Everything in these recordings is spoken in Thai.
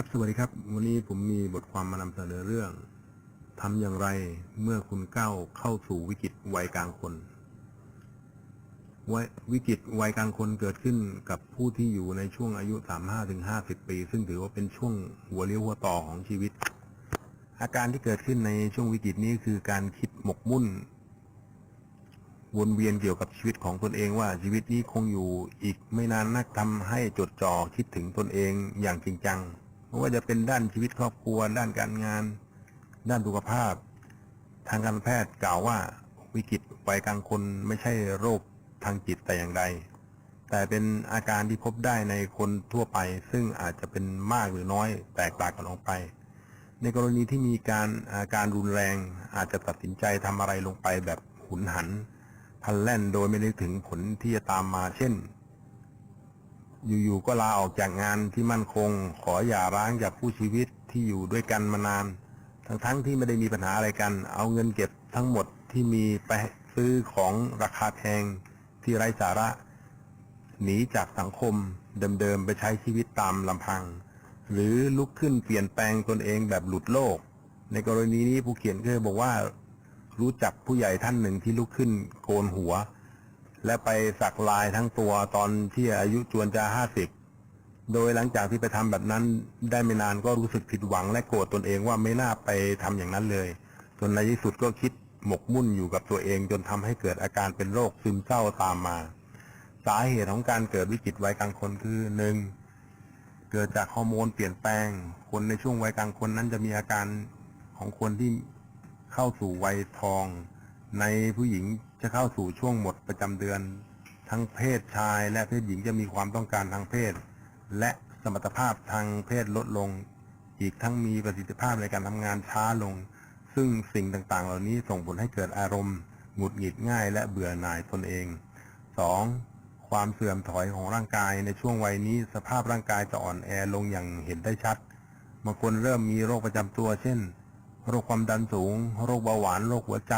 ครับ สวัสดีครับ วันนี้ผมมีบทความมานำเสนอเรื่องทำอย่างไรเมื่อคุณก้าวเข้าสู่วิกฤตวัยกลางคนว,วิกฤตวัยกลางคนเกิดขึ้นกับผู้ที่อยู่ในช่วงอายุ 35ถึง50 ปี ซึ่งถือว่าเป็นช่วงหัวเลี้ยวหัวต่อของชีวิต อาการที่เกิดขึ้นในช่วงวิกฤตนี้คือการคิดหมกมุ่น วนเวียนเกี่ยวกับชีวิตของตนเองว่าชีวิตนี้คงอยู่อีกไม่นานนักทำให้จดจ่อคิดถึงตนเองอย่างจริงจัง ไม่ว่าจะเป็นด้านชีวิตครอบครัว ด้านการงาน ด้านสุขภาพ ทางการแพทย์กล่าวว่าวิกฤตวัยกลางคนไม่ใช่โรคทางจิตแต่อย่างใด แต่เป็นอาการที่พบได้ในคนทั่วไป ซึ่งอาจจะเป็นมากหรือน้อยแตกต่างกันออกไป ในกรณีที่มีการอาการรุนแรง อาจจะตัดสินใจทำอะไรลงไปแบบหุนหันพลันแล่นโดยไม่นึกถึงผลที่จะตามมา เช่น อยู่ๆก็ลาออกจากงานที่มั่นคง ขออย่าร้างจากผู้ชีวิตที่อยู่ด้วยกันมานาน ทั้งๆที่ไม่ได้มีปัญหาอะไรกัน เอาเงินเก็บทั้งหมดที่มีไปซื้อของราคาแพงที่ไร้สาระ หนีจากสังคมเดิมๆไปใช้ชีวิตตามลำพัง หรือลุกขึ้นเปลี่ยนแปลงตนเองแบบหลุดโลก ในกรณีนี้ผู้เขียนเคยบอกว่า รู้จักผู้ใหญ่ท่านหนึ่งที่ลุกขึ้นโกนหัว และไปสักลายทั้งตัวตอนที่อายุจวนจะห้าสิบโดยหลังจากที่ไปทำแบบนั้นได้ไม่นานก็รู้สึกผิดหวังและโกรธตนเองว่าไม่น่าไปทำอย่างนั้นเลย จนในที่สุดก็คิดหมกมุ่นอยู่กับตัวเองจนทำให้เกิดอาการเป็นโรคซึมเศร้าตามมา สาเหตุของการเกิดวิกฤตวัยกลางคนคือหนึ่งเกิดจากฮอร์โมนเปลี่ยนแปลง คนในช่วงวัยกลางคนนั้นจะมีอาการของคนที่เข้าสู่วัยทอง ในผู้หญิงจะเข้าสู่ช่วงหมดประจำเดือน ทั้งเพศชายและเพศหญิงจะมีความต้องการทางเพศ และสมรรถภาพทางเพศลดลง อีกทั้งมีประสิทธิภาพในการทำงานช้าลง ซึ่งสิ่งต่างๆ เหล่านี้ส่งผลให้เกิดอารมณ์หงุดหงิดง่ายและเบื่อหน่ายตนเอง 2. ความเสื่อมถอยของร่างกายในช่วงวัยนี้สภาพร่างกายจะอ่อนแอลงอย่างเห็นได้ชัดบางคนเริ่มมีโรคประจำตัว เช่น โรคความดันสูง โรคเบาหวาน โรคหัวใจ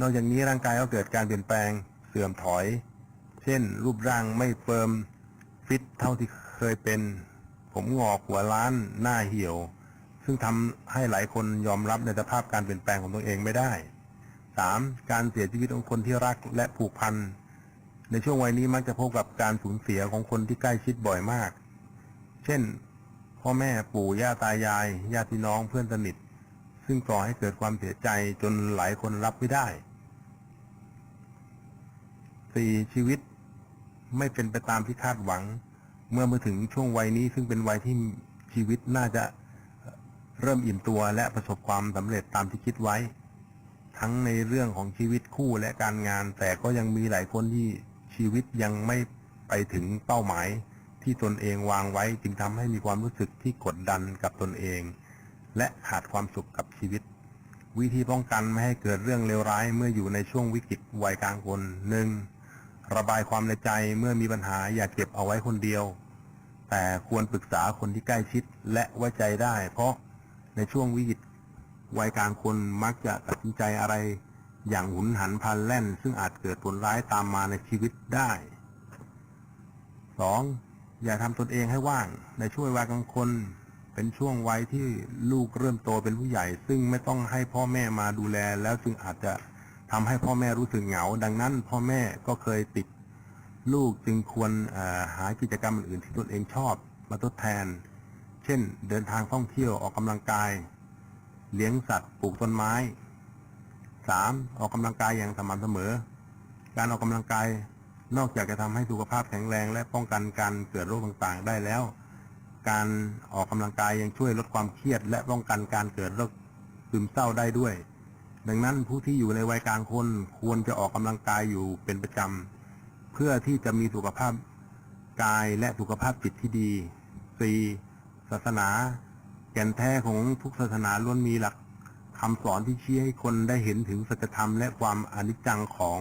นอกจากนี้ร่างกายก็เกิดการเปลี่ยนแปลงเสื่อมถอย เช่น รูปร่างไม่เฟิร์มฟิตเท่าที่เคยเป็น ผมงอกหัวล้านหน้าเหี่ยว ซึ่งทำให้หลายคนยอมรับในสภาพการเปลี่ยนแปลงของตัวเองไม่ได้ 3. การเสียชีวิตของคนที่รักและผูกพัน ในช่วงวัยนี้มักจะพบกับการสูญเสียของคนที่ใกล้ชิดบ่อยมาก เช่น พ่อแม่ปู่ย่าตายายญาติพี่น้องเพื่อนสนิท ซึ่งก่อให้เกิดความเสียใจจนหลายคนรับไม่ได้ 4. ชีวิต ไม่เป็นไปตามที่คาดหวัง เมื่อมาถึงช่วงวัยนี้ ซึ่งเป็นวัยที่ชีวิตน่าจะเริ่มอิ่มตัวและประสบความสำเร็จตามที่คิดไว้ ทั้งในเรื่องของชีวิตคู่และการงาน แต่ก็ยังมีหลายคนที่ชีวิตยังไม่ไปถึงเป้าหมาย ที่ตนเองวางไว้ จึงทำให้มีความรู้สึกที่กดดันกับตนเอง และขาดความสุขกับชีวิต วิธีป้องกันไม่ให้เกิดเรื่องเลวร้ายเมื่ออยู่ในช่วงวิกฤตวัยกลางคนหนึ่ง ระบายความในใจเมื่อมีปัญหาอย่าเก็บเอาไว้คนเดียว แต่ควรปรึกษาคนที่ใกล้ชิดและไว้ใจได้ เพราะในช่วงวิกฤตวัยกลางคนมักจะตัดสินใจอะไร อย่างหุนหันพลันแล่น ซึ่งอาจเกิดผลร้ายตามมาในชีวิตได้ 2. อย่าทำตนเองให้ว่าง ในช่วงวัยกลางคน เป็นช่วงวัยที่ลูกเริ่มโตเป็นผู้ใหญ่ ซึ่งไม่ต้องให้พ่อแม่มาดูแลแล้วซึ่งอาจจะ ทำให้พ่อแม่รู้สึกเหงา ดังนั้น พ่อแม่ก็เคยติดลูกจึงควรหากิจกรรมอื่นที่ตนเองชอบมาทดแทน เช่น เดินทางท่องเที่ยวออกกำลังกาย เลี้ยงสัตว์ปลูกต้นไม้ 3. ออกกำลังกายอย่างสม่ำเสมอ การออกกำลังกายนอกจากจะทำให้สุขภาพแข็งแรงและป้องกันการเกิดโรคต่างๆ ได้แล้ว การออกกำลังกายยังช่วยลดความเครียด และป้องกันการเกิดโรคซึมเศร้าได้ด้วย ดังนั้นผู้ที่อยู่ในวัยกลางคนควรจะออกกำลังกายอยู่เป็นประจำ เพื่อที่จะมีสุขภาพกายและสุขภาพจิตที่ดี 4. ศาสนา แก่นแท้ของทุกศาสนาล้วนมีหลักคำสอนที่ชี้ให้คนได้เห็นถึงสัจธรรมและความอนิจจังของ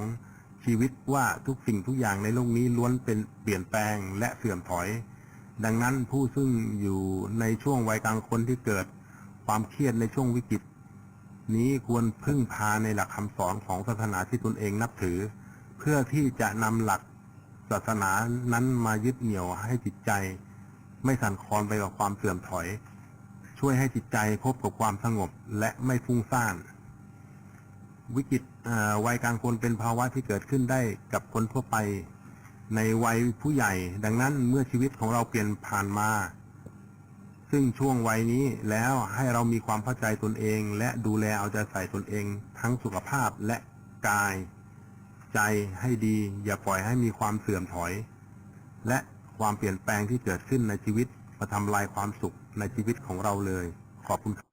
ชีวิตว่าทุกสิ่งทุกอย่างในโลกนี้ล้วนเป็นเปลี่ยนแปลงและเสื่อมถอย ดังนั้นผู้ซึ่งอยู่ในช่วงวัยกลางคนที่เกิด ความเครียดในช่วงวิกฤต นี้ควรพึ่งพาในหลักคำสอนของศาสนาที่ตนเองนับถือ เพื่อที่จะนำหลักศาสนานั้นมายึดเหนี่ยวให้จิตใจ ไม่สั่นคลอนไปกับความเสื่อมถอย ช่วยให้จิตใจพบกับความสงบและไม่ฟุ้งซ่าน วิกฤตวัยกลางคนเป็นภาวะที่เกิดขึ้นได้กับคนทั่วไป ในวัยผู้ใหญ่ ดังนั้นเมื่อชีวิตของเราเปลี่ยนผ่านมา ซึ่งช่วงวัยนี้แล้วให้เรามีความเข้าใจตนเอง และดูแลเอาใจใส่ตนเอง ทั้งสุขภาพและกาย ใจให้ดี อย่าปล่อยให้มีความเสื่อมถอย และความเปลี่ยนแปลงที่เกิดขึ้นในชีวิตมาทำลายความสุขในชีวิตของเราเลย ขอบคุณ